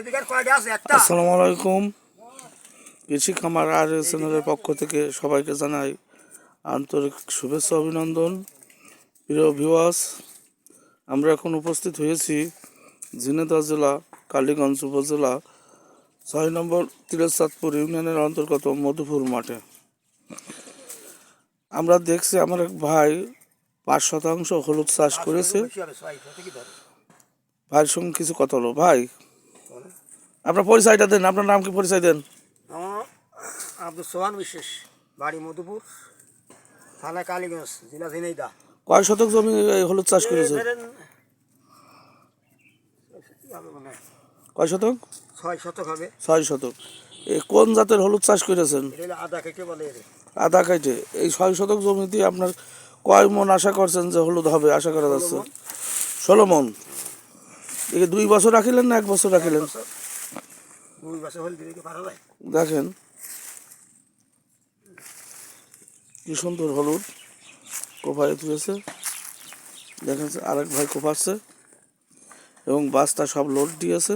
আসসালামু আলাইকুম। কৃষি খামার আর চ্যানেলের পক্ষ থেকে সবাইকে জানাই আন্তরিক শুভেচ্ছা, অভিনন্দন। প্রিয় ভিওয়াস আমরা এখন উপস্থিত হয়েছি ঝিনেদা জেলা, কালীগঞ্জ উপজেলা, ছয় নম্বর তিরচাঁদপুর ইউনিয়নের অন্তর্গত মধুপুর মাঠে। আমরা দেখছি আমার এক ভাই পাঁচ শতাংশ হলুদ চাষ করেছে। ভাইয়ের সঙ্গে কিছু কথা হলো। ভাই। আপনার পরিচয়টা দেন আপনার নাম কি পরিচয় দেন? আব্দুল সোহান বিশেষ বাড়ি মধুপুর থানা কালীগঞ্জ জেলা ঝিনাইদা কয় শতক জমি হলুদ চাষ করেছে। কয় শতক? ছয় শতক হবে। ছয় শতক। এই কোন জাতের হলুদ চাষ করেছেন? আদা কেটে বলে আদা কাইটে এই ছয় শতক জমিতে আপনার কয় মন আশা করছেন যে হলুদ হবে আশা করা যাচ্ছে? ষোলো মন। দুই বছর রাখিলেন না এক বছর রাখিলেন দুই বছর হলে দিকে পারা যায় দেখেন, কি সুন্দর হলুদ কোপায় তুলেছে। দেখেন আরেক ভাই কোপাচ্ছে এবং বাসটা সব লোড দিয়েছে।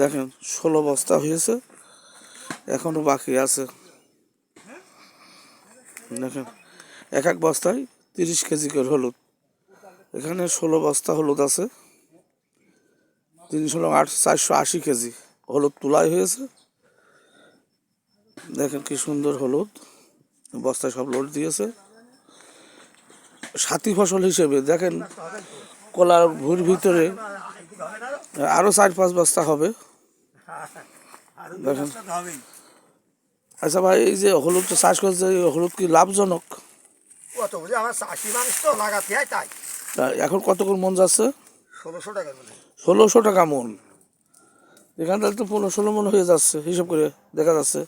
দেখেন, ষোলো বস্তা হয়েছে, এখনও বাকি আছে। দেখেন, এক এক বস্তায় তিরিশ কেজি করে হলুদ। এখানে ষোলো বস্তা হলুদ আছে। তিনশো আট চারশো আশি কেজি। হলুদ তোলাই হয়েছে। দেখেন কি সুন্দর হলুদ। বস্তায় সব লোড দিয়েছে। সাথী ফসল হিসেবে দেখেন কলার ভুর ভিতরে আরও চার পাঁচ বস্তা হবে। দেখেন। আচ্ছা ভাই এই যে হলুদটা চাষ করছে হলুদ কি লাভজনক? তো এখন কত করে মন যাচ্ছে? ষোলোশো টাকা ষোলোশো টাকা মন। এখান থেকে তো পনেরো ষোলো মন হয়ে যাচ্ছে হিসাব করে দেখা যাচ্ছে।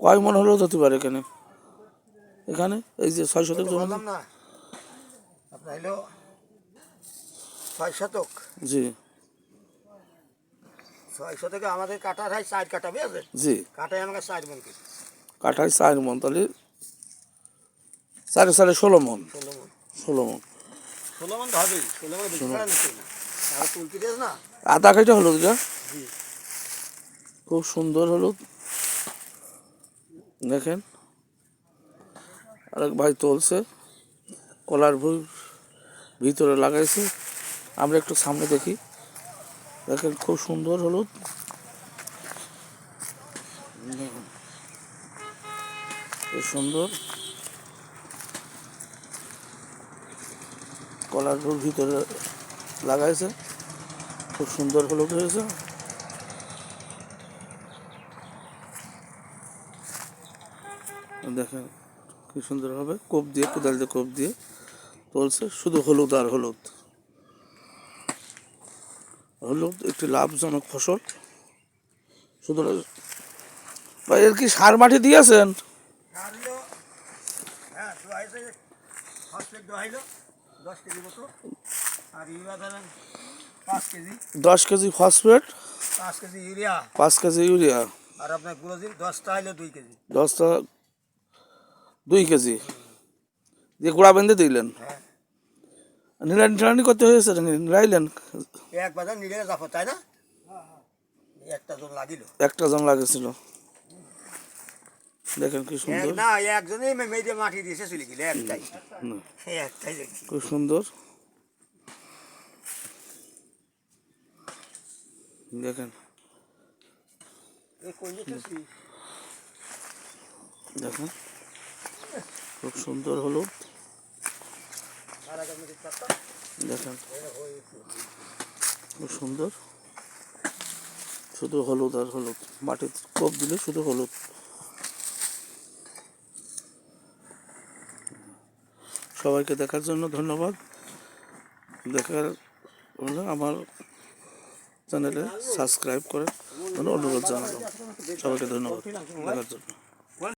কয় মন হলেও হতে পারে এখানে? এখানে? এই যে ছয় শতক জমি। ছয় শতক? জি। ছয় শতকে আমাদের কাটার হয় চার কাটা বুঝেছেন? জি। কাটায় আমাকে চার মন কি কাঠায় চার মন তাহলে চারে চারে ষোলো মন। ষোলো মন। ষোলো মন। আধা কাইটা হলুদ এটা খুব সুন্দর হলুদ। দেখেন। আরেক ভাই তুলছে কলার ভুই ভিতরে লাগাইছে। আমরা একটু সামনে দেখি। দেখেন খুব সুন্দর হলুদ। খুব সুন্দর। কলার ভুই ভিতরে লাগাইছে। খুব সুন্দর হলুদ হয়েছে দেখেন কি সুন্দর হবে। কোপ দিয়ে, কোদাল দিয়ে কোপ দিয়ে তুলছে। শুধু হলুদ আর হলুদ। হলুদ একটি লাভজনক ফসল। শুধু ভাই, এর কি সার মাটি দিয়েছেন? হ্যাঁ দশ কেজি আর ইউরিয়া পাঁচ কেজি। দশ কেজি ফসফেট পাঁচ কেজি ইউরিয়া। পাঁচ কেজি ইউরিয়া। আর আপনার গুলোদিন দশটা হইল দুই কেজি। দশটা দুই কেজি। দিয়ে গোড়া বেঁধে দিলেন। হ্যাঁ। নিলানি টিলানি করতে হয়েছে নিলাইলেন এক বাজার নিলে যাব তাই না? একটা জন লাগিল। একটা জং লাগেছিল দেখেন কি সুন্দর। না একজনই মেয়েদের মাটি দিয়েছে চলে গেলে একটাই। একটাই খুব সুন্দর। দেখেন। দেখেন। খুব সুন্দর দেখতাম দেখেন। খুব সুন্দর। শুধু হলুদ আর হলুদ। মাটির কোপ দিলে শুধু হলুদ। সবাইকে দেখার জন্য ধন্যবাদ। দেখার আমার চ্যানেলে সাবস্ক্রাইব করে অনুরোধ জানালাম। সবাইকে ধন্যবাদ। দেখার জন্য।